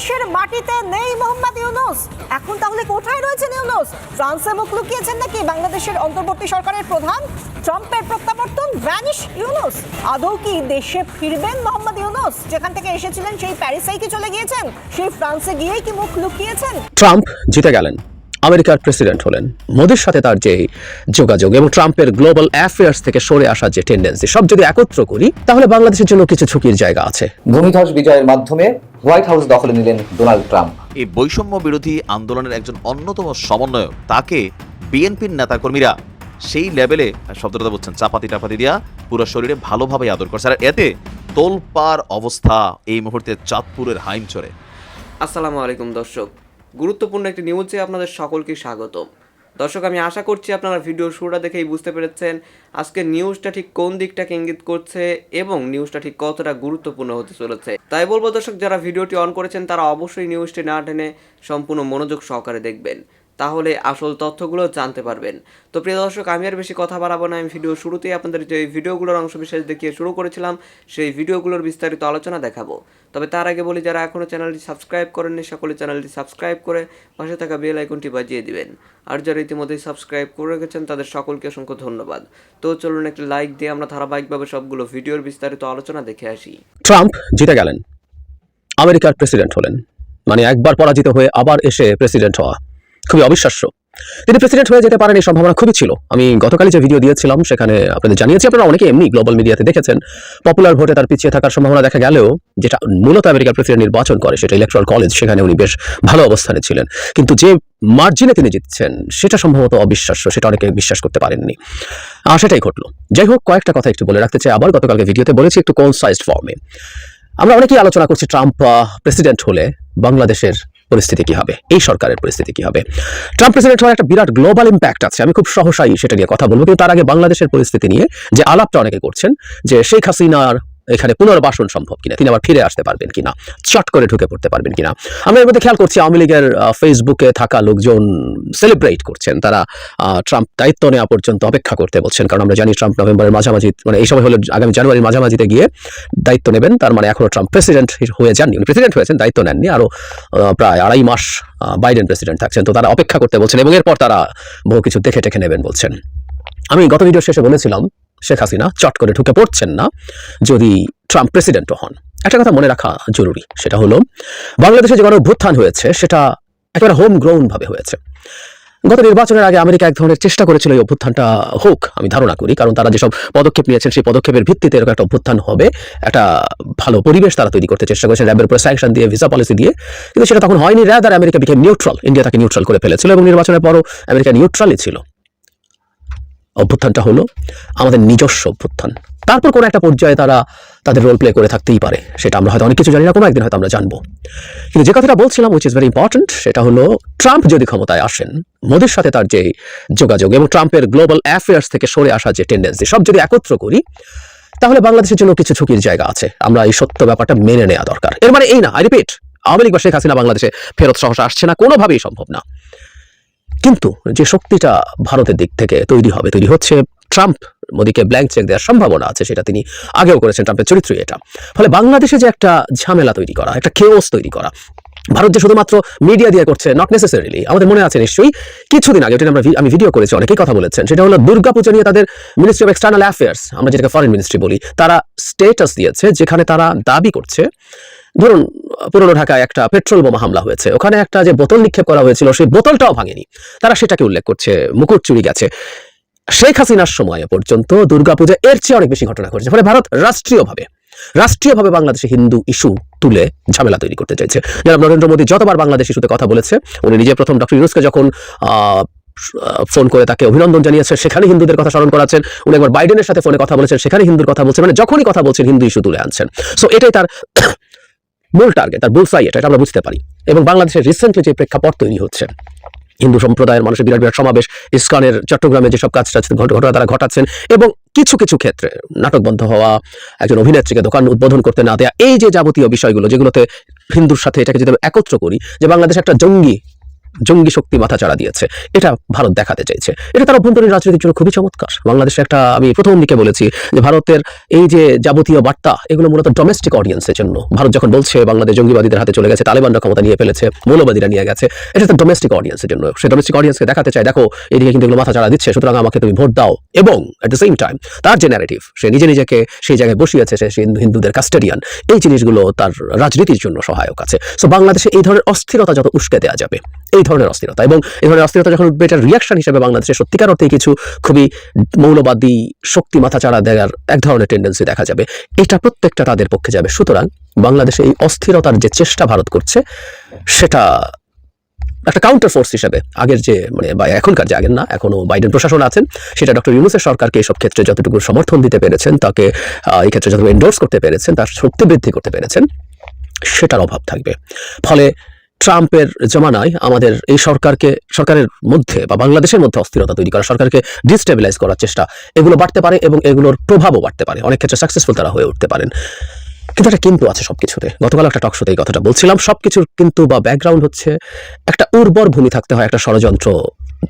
বাংলাদেশের মাটিতে নেই মোহাম্মদ ইউনুস। এখন তাহলে কোথায় রয়েছেন ইউনুস? ফ্রান্সে মুখ লুকিয়েছেন নাকি বাংলাদেশের অন্তর্বর্তী সরকারের প্রধান? ট্রাম্পের প্রত্যাবর্তন ভ্যানিশ ইউনুস। আদৌ কি দেশে ফিরবেন মোহাম্মদ ইউনুস? যেখান থেকে এসেছিলেন সেই প্যারিসেই কি চলে গিয়েছেন? সেই ফ্রান্সে গিয়েই কি মুখ লুকিয়েছেন? ট্রাম্প জিতে গেলেন। আমেরিকার প্রেসিডেন্ট হলেন। মোদির সাথে তার যে যোগাযোগ এবং ট্রাম্পের গ্লোবাল অ্যাফেয়ার্স থেকে সরে আসার যে টেন্ডেন্সি সব যদি একত্র করি তাহলে বাংলাদেশের জন্য কিছু ঝুঁকির জায়গা আছে। ভূমিধস বিজয়ের মাধ্যমে হোয়াইট হাউস দখলে নিলেন ডোনাল্ড ট্রাম্প। এই বৈষম্য বিরোধী আন্দোলনের একজন অন্যতম সমন্বয়ক তাকে বিএনপির নেতাকর্মীরা সেই লেভেলে শব্দটা বলছেন চাপাতি টাপাতি দিয়া পুরো শরীরে ভালোভাবে আদর করছে। আর এতে তোলপার অবস্থা এই মুহূর্তে চাঁদপুরের হাইমচরে আসসালামু আলাইকুম দর্শক গুরুত্বপূর্ণ একটি নিউজে আপনাদের সকলকে স্বাগত দর্শক, আমি আশা করছি আপনারা ভিডিও শুরুটা দেখেই বুঝতে পেরেছেন আজকে নিউজটা ঠিক কোন দিকটাকে ইঙ্গিত করছে এবং নিউজটা ঠিক কতটা গুরুত্বপূর্ণ হতে চলেছে। তাই বলব দর্শক, যারা ভিডিওটি অন করেছেন, তারা অবশ্যই নিউজটি না টেনে সম্পূর্ণ মনোযোগ সহকারে দেখবেন। তাহলে আসল তথ্যগুলো জানতে পারবেন। তো প্রিয় দর্শক, আমি আর বেশি কথা বাড়াবো না। আমি ভিডিও শুরুতেই আপনাদের যে ভিডিওগুলোর অংশ বিশেষ দেখিয়ে শুরু করেছিলাম, সেই ভিডিওগুলোর বিস্তারিত আলোচনা দেখাবো। তবে তার আগে বলি, যারা এখনও চ্যানেলটি সাবস্ক্রাইব করেননি, সকলে চ্যানেলটি সাবস্ক্রাইব করে পাশে থাকা বেল আইকনটি বাজিয়ে দিবেন। আর যারা ইতিমধ্যেই সাবস্ক্রাইব করে রেখেছেন, তাদের সকলকে অসংখ্য ধন্যবাদ। তো চলুন একটি লাইক দিয়ে আমরা ধারাবাহিকভাবে সবগুলো ভিডিওর বিস্তারিত আলোচনা দেখে আসি। ট্রাম্প জিতে গেলেন। আমেরিকার প্রেসিডেন্ট হলেন। মানে একবার পরাজিত হয়ে আবার এসে প্রেসিডেন্ট হওয়া। খুবই অবিশ্বাস্য। তিনি প্রেসিডেন্ট হয়ে যেতে পারেন এই সম্ভাবনা খুবই ছিল। আমি গতকালই যে ভিডিও দিয়েছিলাম, সেখানে আপনাদের জানিয়েছি, আপনারা অনেকে এমনি গ্লোবাল মিডিয়াতে দেখেছেন। পপুলার ভোটে তার পিছিয়ে থাকার সম্ভাবনা দেখা গেলেও, যেটা মূলত আমেরিকার প্রেসিডেন্ট নির্বাচন করে, সেটা ইলেকট্রাল কলেজ সেখানে উনি বেশ ভালো অবস্থানে ছিলেন। কিন্তু যে মার্জিনে তিনি জিতছেন, সেটা সম্ভবত অবিশ্বাস্য, সেটা অনেকে বিশ্বাস করতে পারেননি। আর সেটাই ঘটলো। যাই হোক, কয়েকটা কথা একটু বলে রাখতে চাই। আবার গতকালকে ভিডিওতে বলেছি একটু কনসাইজড ফর্মে আমরা অনেকেই আলোচনা করছি ট্রাম্প প্রেসিডেন্ট হলে বাংলাদেশের পরিস্থিতি কি হবে? এই সরকারের পরিস্থিতি কি হবে? ট্রাম্প প্রেসিডেন্ট হওয়ার একটা বিরাট গ্লোবাল ইম্প্যাক্ট আছে। আমি খুব সহসাই সেটা নিয়ে কথা বলব। কিন্তু তার আগে বাংলাদেশের পরিস্থিতি নিয়ে যে আলাপটা অনেকে করছেন, যে শেখ হাসিনার এখানে পুনর্বাসন সম্ভব কিনা, তিনি আবার ফিরে আসতে পারবেন কিনা, চট করে ঢুকে পড়তে পারবেন কিনা। আমরা এর মধ্যে খেয়াল করছি, আওয়ামী লীগের ফেসবুকে থাকা লোকজন সেলিব্রেট করছেন। তারা ট্রাম্প দায়িত্ব নেওয়া পর্যন্ত অপেক্ষা করতে বলছেন। কারণ আমরা জানি ট্রাম্প নভেম্বরের মাঝামাঝি মানে এই সময় হলো আগামী জানুয়ারির মাঝামাঝিতে গিয়ে দায়িত্ব নেবেন। তার মানে এখনও ট্রাম্প প্রেসিডেন্ট হয়ে যাননি। উনি প্রেসিডেন্ট হয়েছেন, দায়িত্ব নেননি। আরও প্রায় আড়াই মাস বাইডেন প্রেসিডেন্ট থাকছেন। তো তারা অপেক্ষা করতে বলছেন এবং এরপর তারা বহু কিছু দেখে টেখে নেবেন বলছেন। আমি গত ভিডিও শেষে বলেছিলাম শেখ হাসিনা চট করে ঢুকে পড়ছেন না যদি ট্রাম্প প্রেসিডেন্টও হন। একটা কথা মনে রাখা জরুরি, সেটা হলো বাংলাদেশে যে গণ অভ্যুত্থান হয়েছে, সেটা একেবারে হোম গ্রাউন্ড ভাবে হয়েছে। গত নির্বাচনের আগে আমেরিকা এক ধরনের চেষ্টা করেছিল এই অভ্যুত্থানটা হোক, আমি ধারণা করি, কারণ তারা যেসব পদক্ষেপ নিয়েছেন, সেই পদক্ষেপের ভিত্তিতে এরকম একটা অভ্যুত্থান হবে, একটা ভালো পরিবেশ তারা তৈরি করতে চেষ্টা করেছেন র্যাবের উপরে স্যাংশন দিয়ে ভিসা পলিসি দিয়ে, কিন্তু সেটা তখন হয়নি rather America became neutral India তাকে নিউট্রাল করে ফেলেছিল এবং নির্বাচনের পরও আমেরিকা নিউট্রালই ছিল। অভ্যুত্থানটা হলো আমাদের নিজস্ব অভ্যুত্থান। তারপর কোনো একটা পর্যায়ে তারা তাদের রোল প্লে করে থাকতেই পারে, সেটা আমরা হয়তো অনেক কিছু জানি না, কোনো একদিন হয়তো আমরা জানব। কিন্তু যে কথাটা বলছিলাম উইচ ইজ ভেরি ইম্পর্টেন্ট সেটা হলো ট্রাম্প যদি ক্ষমতায় আসেন, মোদির সাথে তার যে যোগাযোগ এবং ট্রাম্পের গ্লোবাল অ্যাফেয়ার্স থেকে সরে আসার যে টেন্ডেন্সি সব যদি একত্র করি, তাহলে বাংলাদেশের জন্য কিছু ঝুঁকির জায়গা আছে। আমরা এই সত্য ব্যাপারটা মেনে নেওয়া দরকার। এর মানে এই না আই রিপিট আওয়ামী লীগ বা শেখ হাসিনা বাংলাদেশে ফেরত সহসা আসছে না, কোনোভাবেই সম্ভব না। কিন্তু যে শক্তিটা ভারতের দিক থেকে তৈরি হবে, তৈরি হচ্ছে ট্রাম্প, মোদীকে ব্ল্যাঙ্ক চেক দেওয়ার সম্ভাবনা আছে, সেটা তিনি আগেও করেছেন ট্রাম্পের চরিত্রই এটা। ফলে বাংলাদেশে যে একটা ঝামেলা তৈরি করা, একটা কেওস তৈরি করা, ভারত যে শুধুমাত্র মিডিয়া দিয়ে করছে নট নেসেসারিলি আমাদের মনে আছে নিশ্চয়ই, কিছুদিন আগে, ওটা আমরা আমি ভিডিও করেছি, অনেকেই কথা বলেছেন, সেটা হলো দুর্গাপুজো নিয়ে তাদের মিনিস্ট্রি অফ এক্সটার্নাল অ্যাফেয়ার্স আমরা যেটাকে ফরেন মিনিস্ট্রি বলি, তারা স্টেটাস দিয়েছে যেখানে তারা দাবি করছে ধরুন, পুরনো ঢাকায় একটা পেট্রোল বোমা হামলা হয়েছে। ওখানে একটা যে বোতল নিক্ষেপ করা হয়েছিল, সেই বোতলটাও ভাঙেনি। তারা সেটাকে উল্লেখ করছে, মুকুট চুরি গেছে। শেখ হাসিনার সময় পর্যন্ত দুর্গাপূজা এর চেয়ে অনেক বেশি ঘটনা ঘটেছে। ফলে ভারত রাষ্ট্রীয়ভাবে রাষ্ট্রীয়ভাবে বাংলাদেশে হিন্দু ইস্যু তুলে ঝামেলা তৈরি করতে চাইছে। যারা নরেন্দ্র মোদী যতবার বাংলাদেশ ইস্যুতে কথা বলেছে, উনি নিজে প্রথম ডক্টর ইউনুসকে যখন ফোন করে তাকে অভিনন্দন জানিয়েছে সেখানে হিন্দুদের কথা স্মরণ করাচ্ছেন। উনি একবার বাইডেনের সাথে ফোনে কথা বলেছেন, সেখানে হিন্দুর কথা বলছেন মানে যখনই কথা বলছেন, হিন্দু ইস্যু তুলে আনছেন। সো এটাই তার মূল টার্গেট তার বুলসাই এটা আমরা বুঝতে পারি। এবং বাংলাদেশের রিসেন্টলি যে প্রেক্ষাপট তৈরি হচ্ছে, হিন্দু সম্প্রদায়ের মানুষের বিরাট বিরাট সমাবেশ, ইস্কনের চট্টগ্রামে যেসব কাজ ঘটনা তারা ঘটাচ্ছেন, এবং কিছু কিছু ক্ষেত্রে নাটক বন্ধ হওয়া, একজন অভিনেত্রীকে দোকান উদ্বোধন করতে না দেয়া, এই যে যাবতীয় বিষয়গুলো, যেগুলোতে হিন্দুর সাথে এটাকে যদি আমরা একত্র করি, যে বাংলাদেশ একটা জঙ্গি জঙ্গি শক্তি মাথা চাড়া দিয়েছে। এটা ভারত দেখাতে চাইছে। এটা তার অভ্যন্তরীণ রাজনীতির জন্য খুবই চমৎকার। বাংলাদেশে একটা, আমি প্রথম দিকে বলেছি যে ভারতের এই যে যাবতীয় বার্তা, এগুলো মূলত ডোমেস্টিক অডিয়েন্সের জন্য। ভারত যখন বলছে বাংলাদেশ জঙ্গিবাদীদের হাতে চলে গেছে, তালেবানরা ক্ষমতা নিয়ে ফেলেছে, মৌলবাদীরা নিয়ে গেছে, এটা তো ডোমেস্টিক অডিয়েন্সের জন্য। সে ডোমেস্টিক অডিয়েন্সকে দেখাতে চায়, দেখো, এদিকে কিন্তু এগুলো মাথা চাড়া দিচ্ছে, সুতরাং আমাকে তুমি ভোট দাও। এবং অ্যাট দ্য সেম টাইম তার যে ন্যারেটিভ সে নিজে নিজেকে সেই জায়গায় বসিয়েছে, সে হিন্দুদের কাস্টেডিয়ান এই জিনিসগুলো তার রাজনীতির জন্য সহায়ক আছে। সো বাংলাদেশে এই ধরনের অস্থিরতা যত উস্কে দেওয়া যাবে এই ধরনের অস্থিরতা এবং এই ধরনের অস্থিরতা যখন উঠবে, এটার রিয়াকশন হিসেবে বাংলাদেশে সত্যিকার অর্থে কিছু খুবই মৌলবাদী শক্তি মাথাচাড়া দেওয়ার এক ধরনের টেন্ডেন্সি দেখা যাবে। এটা প্রত্যেকটা তাদের পক্ষে যাবে। সুতরাং বাংলাদেশে এই অস্থিরতার যে চেষ্টা ভারত করছে, সেটা একটা কাউন্টার ফোর্স হিসেবে আগের যে মানে বা এখনকার যে আগের না এখনও বাইডেন প্রশাসন আছেন, সেটা ডক্টর ইউনুসের সরকারকে এইসব ক্ষেত্রে যতটুকু সমর্থন দিতে পেরেছেন, তাকে এই ক্ষেত্রে যতটুকু এন্ডোর্স করতে পেরেছেন, তার শক্তি বৃদ্ধি করতে পেরেছেন, সেটার অভাব থাকবে। ফলে ট্রাম্পের জমানায় আমাদের এই সরকারকে, সরকারের মধ্যে বা বাংলাদেশের মধ্যে অস্থিরতা তৈরি করা, সরকারকে ডিস্টেবিলাইজ করার চেষ্টা, এগুলো বাড়তে পারে এবং এগুলোর প্রভাবও বাড়তে পারে। অনেক ক্ষেত্রে সাকসেসফুল তারা হয়ে উঠতে পারেন। কিন্তু একটা কিন্তু আছে সব কিছুতে গতকাল একটা টকশোতে এই কথাটা বলছিলাম। সব কিছুর কিন্তু বা ব্যাকগ্রাউন্ড হচ্ছে একটা উর্বর ভূমি থাকতে হয়, একটা ষড়যন্ত্র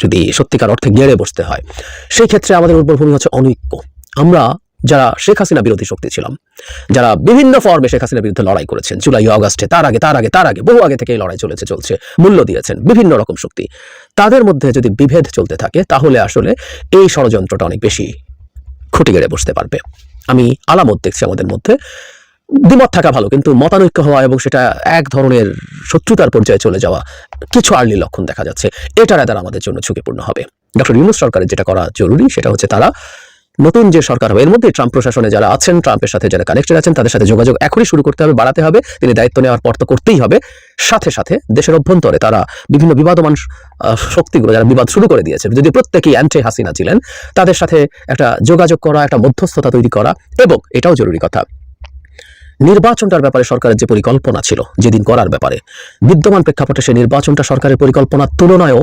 যদি সত্যিকার অর্থে গেড়ে বসতে হয়। সেই ক্ষেত্রে আমাদের উর্বর ভূমি হচ্ছে অনৈক্য। আমরা যারা শেখ হাসিনা বিরোধী শক্তি ছিলাম, যারা বিভিন্ন ফর্মে শেখ হাসিনার বিরুদ্ধে লড়াই করেছেন, জুলাই, আগস্টে, তার আগে তার আগে তার আগে, বহু আগে থেকে লড়াই চলেছে, চলছে, মূল্য দিয়েছেন, বিভিন্ন রকম শক্তি। তাদের মধ্যে যদি বিভেদ চলতে থাকে, তাহলে আসলে এই ষড়যন্ত্রটা অনেক বেশি খুঁটি গেড়ে বসতে পারবে। আমি আলামত দেখছি আমাদের মধ্যে। দ্বিমত থাকা ভালো, কিন্তু মতানৈক্য হওয়া এবং সেটা এক ধরনের শত্রুতার পর্যায়ে চলে যাওয়া কিছু আর্লি লক্ষণ দেখা যাচ্ছে। এটা রাদার আমাদের জন্য ঝুঁকিপূর্ণ হবে। ডক্টর ইউনুস সরকারের যেটা করা জরুরি, সেটা হচ্ছে তারা নতুন যে সরকার হবে, এর মধ্যে ট্রাম্প প্রশাসনে যারা আছেন ট্রাম্পের সাথে যারা কানেক্টেড আছেন, তাদের সাথে যোগাযোগ এখনই শুরু করতে হবে, বাড়াতে হবে, তিনি দায়িত্ব নেওয়ার পর তো করতেই হবে। সাথে সাথে দেশের অভ্যন্তরে তারা বিভিন্ন বিবাদমান শক্তিগুলো যারা বিবাদ শুরু করে দিয়েছে, যদি প্রত্যেকেই অ্যান্টি হাসিনা ছিলেন, তাদের সাথে একটা যোগাযোগ করা, একটা মধ্যস্থতা তৈরি করা, এবং এটাও জরুরি কথা। নির্বাচনটার ব্যাপারে সরকারের যে পরিকল্পনা ছিল, যেদিন করার ব্যাপারে, বিদ্যমান প্রেক্ষাপটে সেই নির্বাচনটা সরকারের পরিকল্পনার তুলনায়ও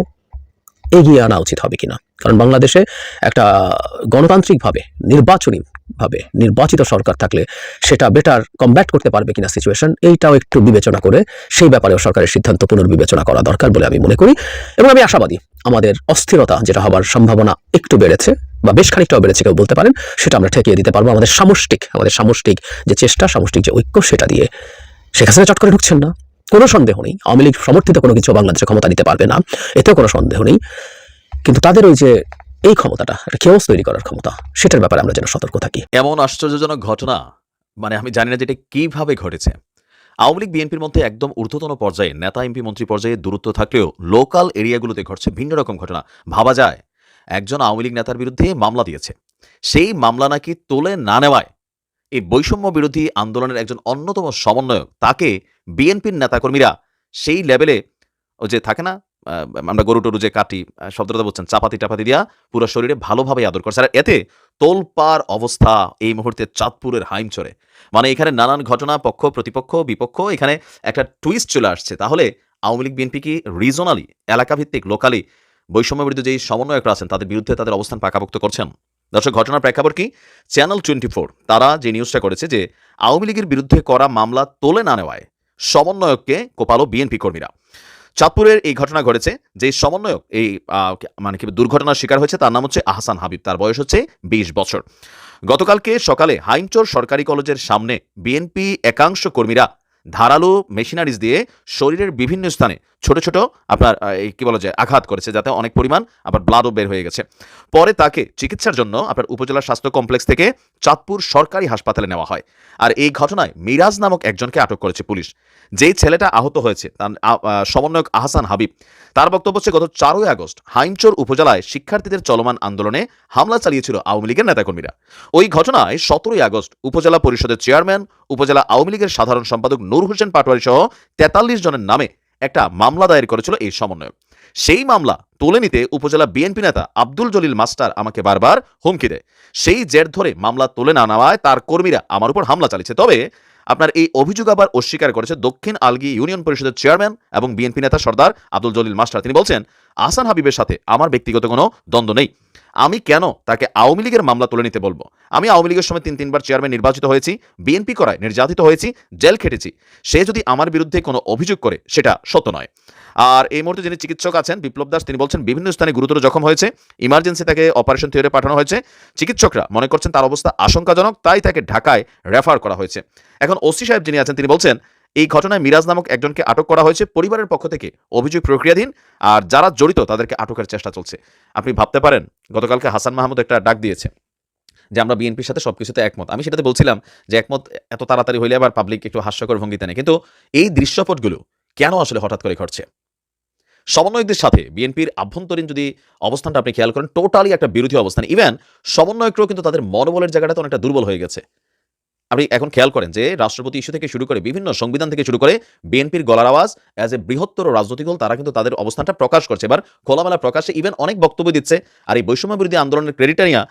এগিয়ে আনা উচিত হবে কিনা। কারণ বাংলাদেশে একটা গণতান্ত্রিকভাবে নির্বাচনী ভাবে নির্বাচিত সরকার থাকলে সেটা বেটার কমব্যাট করতে পারবে কিনা সিচুয়েশন এইটাও একটু বিবেচনা করে সেই ব্যাপারেও সরকারের সিদ্ধান্ত পুনর্বিবেচনা করা দরকার বলে আমি মনে করি। এবং আমি আশাবাদী আমাদের অস্থিরতা যেটা হবার সম্ভাবনা একটু বেড়েছে বা বেশ খানিকটাও বেড়েছে কেউ বলতে পারেন, সেটা আমরা ঠেকিয়ে দিতে পারব। আমাদের সামষ্টিক আমাদের সামষ্টিক যে চেষ্টা, সামষ্টিক যে ঐক্য, সেটা দিয়ে হাসিনা চট করে ঢুকছেন না। কোনো সন্দেহ নেই। আওয়ামী লীগ সমর্থিত কোনো কিছু বাংলাদেশে ক্ষমতা নিতে পারবে না। এতেও কোনো সন্দেহ নেই। কিন্তু তাদের ওই যে এই ক্ষমতাটা, একটা তৈরি করার ক্ষমতা, সেটার ব্যাপারে আমরা যেন সতর্ক থাকি। এমন আশ্চর্যজনক ঘটনা মানে আমি জানি না যে এটা কীভাবে ঘটেছে। আওয়ামী লীগ বিএনপির মধ্যে একদম ঊর্ধ্বতন পর্যায়ে নেতা, এমপি, মন্ত্রী পর্যায়ে দূরত্ব থাকলেও লোকাল এরিয়াগুলোতে ঘটছে ভিন্ন রকম ঘটনা। ভাবা যায়, একজন আওয়ামী লীগ নেতার বিরুদ্ধে মামলা দিয়েছে। সেই মামলা নাকি তোলে না নেওয়ায় এই বৈষম্য বিরোধী আন্দোলনের একজন অন্যতম সমন্বয়ক, তাকে বিএনপির নেতাকর্মীরা সেই লেভেলে, ও যে থাকে না আমরা গরু টরু যে কাটি শব্দটা বলছেন, চাপাতি টাপাতি দিয়া পুরো শরীরে ভালোভাবে আদর করছে আর এতে তোলপার অবস্থা এই মুহূর্তে চাঁদপুরের হাইমচরে। মানে এখানে নানান ঘটনা, পক্ষ, প্রতিপক্ষ, বিপক্ষ, এখানে একটা টুইস্ট চলে আসছে। তাহলে আওয়ামী লীগ, বিএনপি কি রিজনালি এলাকাভিত্তিক লোকালি বৈষম্য বিরুদ্ধে যেই সমন্বয়করা আছেন, তাদের বিরুদ্ধে তাদের অবস্থান পাকাপোক্ত করছেন? দর্শক, ঘটনার প্রেক্ষাপট কি? চ্যানেল টোয়েন্টি ফোর তারা যে নিউজটা করেছে যে আওয়ামী লীগের বিরুদ্ধে করা মামলা তোলে না নেওয়ায় সমন্বয়ককে কোপালো বিএনপি কর্মীরা। চাঁদপুরের এই ঘটনা ঘটেছে, যে সমন্বয়ক এই মানে কি দুর্ঘটনার শিকার হয়েছে, তার নাম হচ্ছে আহসান হাবিব, তার বয়স হচ্ছে বিশ বছর। গতকালকে সকালে হাইমচর সরকারি কলেজের সামনে বিএনপি একাংশ কর্মীরা ধারালো মেশিনারিজ দিয়ে শরীরের বিভিন্ন স্থানে ছোট ছোট আপনার কি বলা যায় আঘাত করেছে যাতে অনেক পরিমাণ আবার ব্লাডও বের হয়ে গেছে। পরে তাকে চিকিৎসার জন্য আপনার উপজেলা স্বাস্থ্য কমপ্লেক্স থেকে চাঁদপুর সরকারি হাসপাতালে নেওয়া হয়। আর এই ঘটনায় মিরাজ নামক একজনকে আটক করেছে পুলিশ। যেই ছেলেটা আহত হয়েছে, তার সমন্বয়ক আহসান হাবিব। তার বক্তব্য হচ্ছে, গত চারই আগস্ট হাইমচর উপজেলায় শিক্ষার্থীদের চলমান আন্দোলনে হামলা চালিয়েছিল আওয়ামী লীগের নেতাকর্মীরা। ওই ঘটনায় সতেরোই আগস্ট উপজেলা পরিষদের চেয়ারম্যান, উপজেলা আওয়ামী লীগের সাধারণ সম্পাদক নূর হোসেন পাটোয়ারি সহ তেতাল্লিশ জনের নামে একটা মামলা দায়ের করেছিল এই সমন্বয়ক। সেই মামলা তুলে নিতে উপজেলা বিএনপি নেতা আব্দুল জলিল মাস্টার আমাকে বারবার হুমকি দেয়। সেই জের ধরে মামলা তুলে না নেওয়ায় তার কর্মীরা আমার উপর হামলা চালিয়েছে। তবে আপনার এই অভিযোগ আবার অস্বীকার করেছে দক্ষিণ আলগি ইউনিয়ন পরিষদের চেয়ারম্যান এবং বিএনপি নেতা সর্দার আব্দুল জলিল মাস্টার। তিনি বলছেন আসান হাবিবের সাথে আমার ব্যক্তিগত কোনো দ্বন্দ্ব নেই। আমি কেন তাকে আওয়ামী লীগের মামলা তুলে নিতে বলব? আমি আওয়ামী লীগের সময় তিন তিনবার চেয়ারম্যান নির্বাচিত হয়েছি বিএনপি করায় নির্যাতিত হয়েছি, জেল খেটেছি। সে যদি আমার বিরুদ্ধে কোনো অভিযোগ করে, সেটা সত্য নয়। আর এই মুহূর্তে যিনি চিকিৎসক আছেন, বিপ্লব দাস, তিনি বলছেন, বিভিন্ন স্থানে গুরুতর জখম হয়েছে ইমার্জেন্সি তাকে অপারেশন থিয়েটারে পাঠানো হয়েছে। চিকিৎসকরা মনে করছেন তার অবস্থা আশঙ্কাজনক, তাই তাকে ঢাকায় রেফার করা হয়েছে। এখন ওসি সাহেব যিনি আছেন, তিনি বলছেন এই ঘটনায় মিরাজ নামক একজনকে আটক করা হয়েছে পরিবারের পক্ষ থেকে অভিযোগ প্রক্রিয়াধীন আর যারা জড়িত তাদেরকে আটকের চেষ্টা চলছে। আপনি ভাবতে পারেন, গতকালকে হাসান মাহমুদ একটা ডাক দিয়েছে যে আমরা বিএনপির সাথে সবকিছুতে একমত। আমি সেটাতে বলছিলাম যে একমত এত তাড়াতাড়ি হইলে আবার পাবলিক একটু হাস্যকর ভঙ্গিতে নেয় কিন্তু এই দৃশ্যপটগুলো কেন আসলে হঠাৎ করে ঘটছে? সমন্বয়কদের সাথে বিএনপির আভ্যন্তরীণ যদি অবস্থানটা আপনি খেয়াল করেন টোটালি একটা বিরোধী অবস্থান। ইভেন সমন্বয়করাও কিন্তু তাদের মনোবলের জায়গাটা তো অনেকটা দুর্বল হয়ে গেছে। আপনি এখন খেয়াল করেন যে রাষ্ট্রপতি ইস্যু থেকে শুরু করে বিভিন্ন সংবিধান থেকে শুরু করে বিএনপির গলার আওয়াজ অ্যাজ এ বৃহত্তর রাজনৈতিক দল, তারা কিন্তু তাদের অবস্থানটা প্রকাশ করছে। এবার খোলামেলা প্রকাশে ইভেন অনেক বক্তব্য দিচ্ছে। আর এই বৈষম্য বিরোধী আন্দোলনের ক্রেডিটটা নিয়ে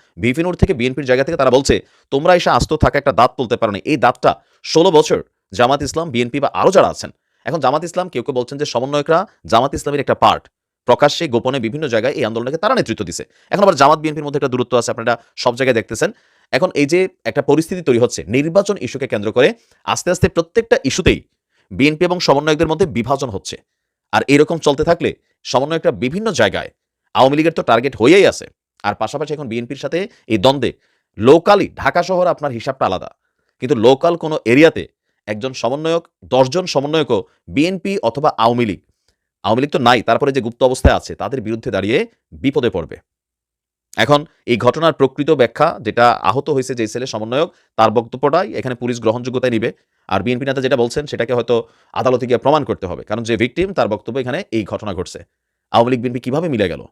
থেকে বিএনপির জায়গা থেকে তারা বলছে, তোমরা এসে আস্ত থাকা একটা দাঁত তুলতে পারো এই দাঁতটা ষোলো বছর জামাত ইসলাম, বিএনপি বা আরও যারা আছেন, এখন জামাত ইসলাম কেউ কেউ বলছেন যে সমন্বয়করা জামাত ইসলামের একটা পার্ট প্রকাশ্যে, গোপনে বিভিন্ন জায়গায় এই আন্দোলনকে তারা নেতৃত্ব দিছে। এখন আবার জামাত বিএনপির মধ্যে একটা দূরত্ব আছে, আপনারা সব জায়গায় দেখতেছেন। এখন এই যে একটা পরিস্থিতি তৈরি হচ্ছে, নির্বাচন ইস্যুকে কেন্দ্র করে আস্তে আস্তে প্রত্যেকটা ইস্যুতেই বিএনপি এবং সমন্বয়কদের মধ্যে বিভাজন হচ্ছে। আর এরকম চলতে থাকলে সমন্বয়করা বিভিন্ন জায়গায়, আওয়ামী লীগের তো টার্গেট হয়েই আছে। আর পাশাপাশি এখন বিএনপির সাথে এই দ্বন্দ্বে, লোকালি ঢাকা শহর আপনার হিসাবটা আলাদা। কিন্তু লোকাল কোনো এরিয়াতে একজন সমন্বয়ক, দশজন সমন্বয়কও বিএনপি অথবা আওয়ামী লীগ আওয়ামী লীগ তো নাই, তারপরে যে গুপ্ত অবস্থায় আছে, তাদের বিরুদ্ধে দাঁড়িয়ে বিপদে পড়বে। এখন এই ঘটনার প্রকৃত ব্যাখ্যা যেটা আহত হয়েছে যে ছেলে সমন্বয়ক, তার বক্তব্যটাই এখানে পুলিশ গ্রহণযোগ্যতায় নিবে। আর বিএনপি নেতা যেটা বলছেন, সেটাকে হয়তো আদালতে গিয়ে প্রমাণ করতে হবে। কারণ যে ভিকটিম তার বক্তব্য এখানে এই ঘটনা ঘটছে। আওয়ামী লীগ, বিএনপি কীভাবে মিলে গেল?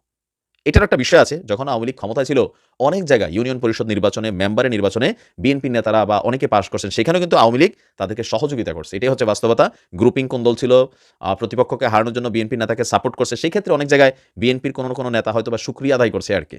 এটার একটা বিষয় আছে, যখন আওয়ামী লীগ ক্ষমতায় ছিল, অনেক জায়গায়, ইউনিয়ন পরিষদ নির্বাচনে, মেম্বারের নির্বাচনে বিএনপি নেতারা বা অনেকে পাশ করছেন, সেখানেও কিন্তু আওয়ামী লীগ তাদেরকে সহযোগিতা করছে। এটাই হচ্ছে বাস্তবতা। গ্রুপিং কোন দল ছিল প্রতিপক্ষকে হারানোর জন্য বিএনপি নেতাকে সাপোর্ট করছে। সেই ক্ষেত্রে অনেক জায়গায় বিএনপির কোনো কোনো নেতা হয়তো বা সুক্রিয়া আদায় করছে আর কি।